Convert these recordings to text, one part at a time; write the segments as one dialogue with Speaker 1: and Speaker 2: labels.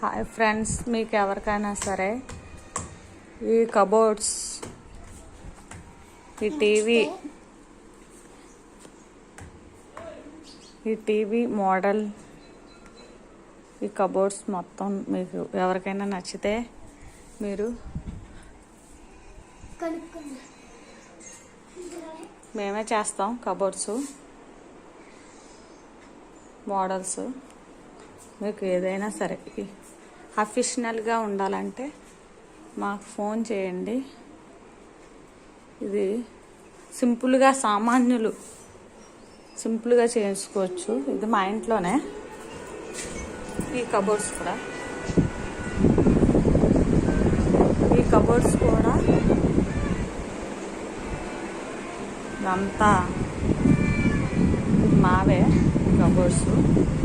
Speaker 1: Hi friends మీకు ఎవరికైనా సరే ఈ కబోర్డ్స్ ఈ టీవీ ఈ టీవీ మోడల్ ఈ కబోర్డ్స్ మొత్తం మీకు ఎవరికైనా నచ్చితే మీరు మేమే చేస్తాం కబోర్డ్స్ మోడల్స్. మీకు ఏదైనా సరే అఫిషనల్గా ఉండాలంటే మాకు ఫోన్ చేయండి. ఇది సింపుల్గా సామాన్యులు సింపుల్గా చేసుకోవచ్చు ఇది మా ఇంట్లోనే. ఈ కబోర్డ్స్ కూడా. ఈ కబోర్డ్స్ కూడా. ఇదంతా. మావే కబోర్డ్స్.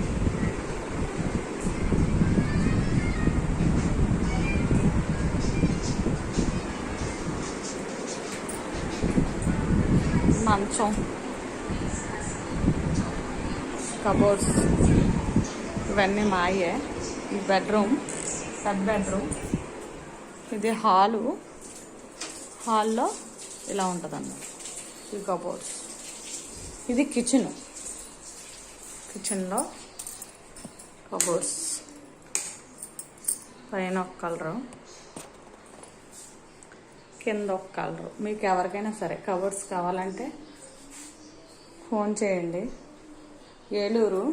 Speaker 1: మంచం కబోర్డ్స్ ఇవన్నీ మాయే. ఈ బెడ్రూమ్ పెద్ద బెడ్రూమ్ ఇది హాలు. హాల్లో ఇలా ఉంటుందన్నమాట. ఈ కబోర్డ్స్ ఇది కిచెన్ కిచెన్లో కబోర్డ్స్ పైన ఒక కలరు కింద ఒక కలరు. మీకు ఎవరికైనా సరే కవర్స్ కావాలంటే ఫోన్ చేయండి. ఏలూరు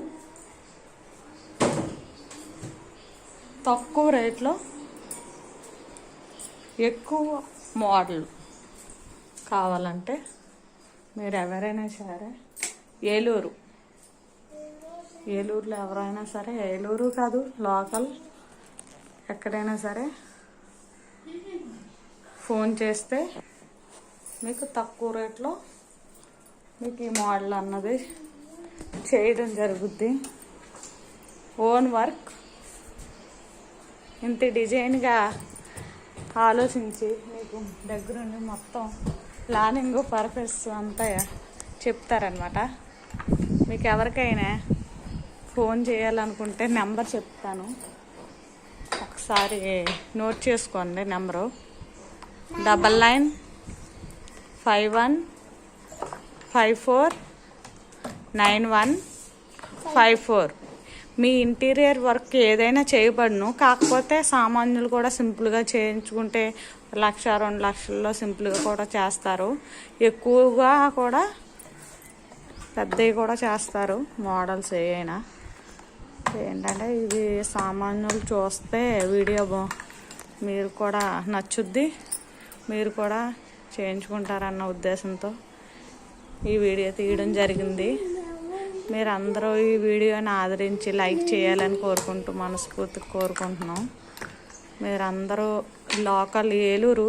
Speaker 1: తక్కువ రేట్లో ఎక్కువ మోడల్ కావాలంటే మీరు ఎవరైనా సరే ఏలూరు. ఏలూరులో ఎవరైనా సరే ఏలూరు కాదు లోకల్ ఎక్కడైనా సరే ఫోన్ చేస్తే మీకు తక్కువ రేట్లో మీకు ఈ మోడల్ అన్నది చేయడం జరుగుద్ది. Own work. ఇంత డిజైన్గా ఆలోచించి మీకు దగ్గరుండి మొత్తం ప్లానింగ్ పర్పస్ అంతా చెప్తారనమాట మీకు ఎవరికైనా ఫోన్ చేయాలనుకుంటే నెంబర్ చెప్తాను. ఒకసారి నోట్ చేసుకోండి number. Double nine five one five four nine one five four. మీ ఇంటీరియర్ వర్క్ ఏదైనా చేయబడును కాకపోతే సామాన్యులు కూడా సింపుల్గా చేయించుకుంటే లక్ష రెండు లక్షల్లో సింపుల్గా కూడా చేస్తారు. ఎక్కువగా కూడా పెద్దవి కూడా చేస్తారు మోడల్స్ ఏవైనా ఏంటంటే ఇది సామాన్యులు చూస్తే వీడియో మీరు కూడా నచ్చుద్ది. మీరు కూడా చేయించుకుంటారన్న ఉద్దేశంతో ఈ వీడియో తీయడం జరిగింది. మీరు అందరూ ఈ వీడియోని ఆదరించి లైక్ చేయాలని కోరుకుంటూ మనస్ఫూర్తిగా కోరుకుంటున్నాం. మీరందరూ లోకల్ ఏలూరు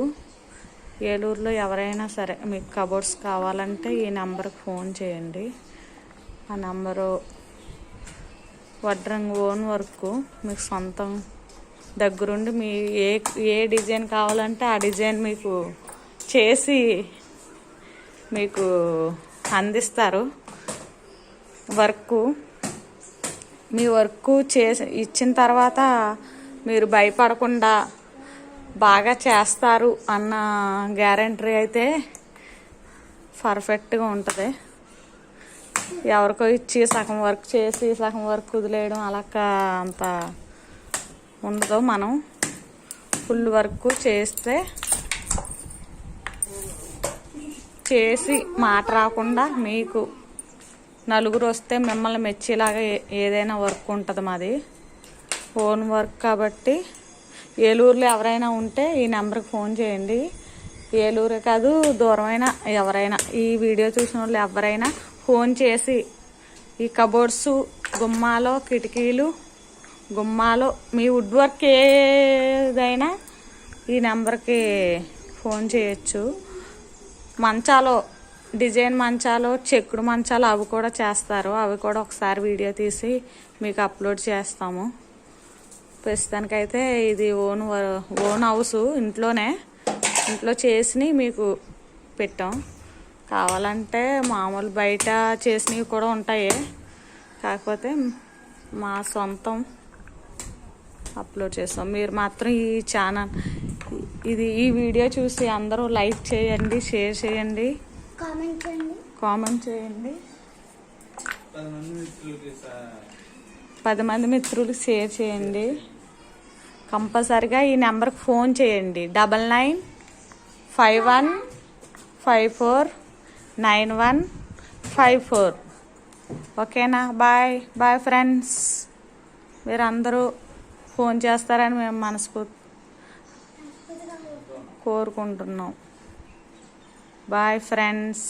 Speaker 1: ఏలూరులో ఎవరైనా సరే మీకు కబోర్డ్స్ కావాలంటే ఈ నెంబర్కి ఫోన్ చేయండి. ఆ నెంబరు వడ్రంగ్ ఓన్ వర్క్ మీకు సొంతం దగ్గరుండి మీ ఏ ఏ డిజైన్ కావాలంటే ఆ డిజైన్ మీకు చేసి మీకు అందిస్తారు. వర్క్. మీ వర్క్ చేసి ఇచ్చిన తర్వాత మీరు భయపడకుండా బాగా చేస్తారు అన్న గ్యారంటీ అయితే పర్ఫెక్ట్గా ఉంటుంది. ఎవరికో ఇచ్చి సగం వర్క్ చేసి సగం వర్క్ వదిలేయడం అలా అంత ఉండదు మనం ఫుల్ వర్క్ చేస్తే చేసి మాట రాకుండా మీకు నలుగురు వస్తే మిమ్మల్ని మెచ్చేలాగా ఏదైనా వర్క్ ఉంటుంది మాది. ఫోన్ వర్క్ కాబట్టి ఏలూరులో ఎవరైనా ఉంటే ఈ నెంబర్కి ఫోన్ చేయండి. ఏలూరే కాదు దూరమైన ఎవరైనా ఈ వీడియో చూసిన వాళ్ళు ఎవరైనా ఫోన్ చేసి ఈ కబోర్డ్స్ గుమ్మాలో కిటికీలు గుమ్మాలో మీ వుడ్ వర్క్ ఏదైనా ఈ నెంబర్కి ఫోన్ చేయొచ్చు. మంచాలు డిజైన్ మంచాలు చెక్కుడు మంచాలు అవి కూడా చేస్తారు. అవి కూడా ఒకసారి వీడియో తీసి మీకు అప్లోడ్ చేస్తాము. ప్రస్తుతానికైతే ఇది ఓన్ వ- ఓన్ హౌస్ ఇంట్లోనే. ఇంట్లో చేసి మీకు పెట్టాం. కావాలంటే మామూలు బయట చేసినవి కూడా ఉంటాయి. కాకపోతే మా సొంతం అప్లోడ్ చేస్తాం. మీరు మాత్రం ఈ ఛానల్ ఇది ఈ వీడియో చూసి అందరూ లైక్ చేయండి షేర్ చేయండి.
Speaker 2: కామెంట్ చేయండి.
Speaker 1: కామెంట్ చేయండి. పది మంది మిత్రులకి షేర్ చేయండి. కంపల్సరిగా ఈ నెంబర్కి ఫోన్ చేయండి. Double nine five one five four nine one five four ఓకేనా బాయ్ బాయ్ ఫ్రెండ్స్ మీరు అందరూ ఫోన్ చేస్తారని మేము మనస్ఫూర్తి కోరుకుంటున్నాం. Bye friends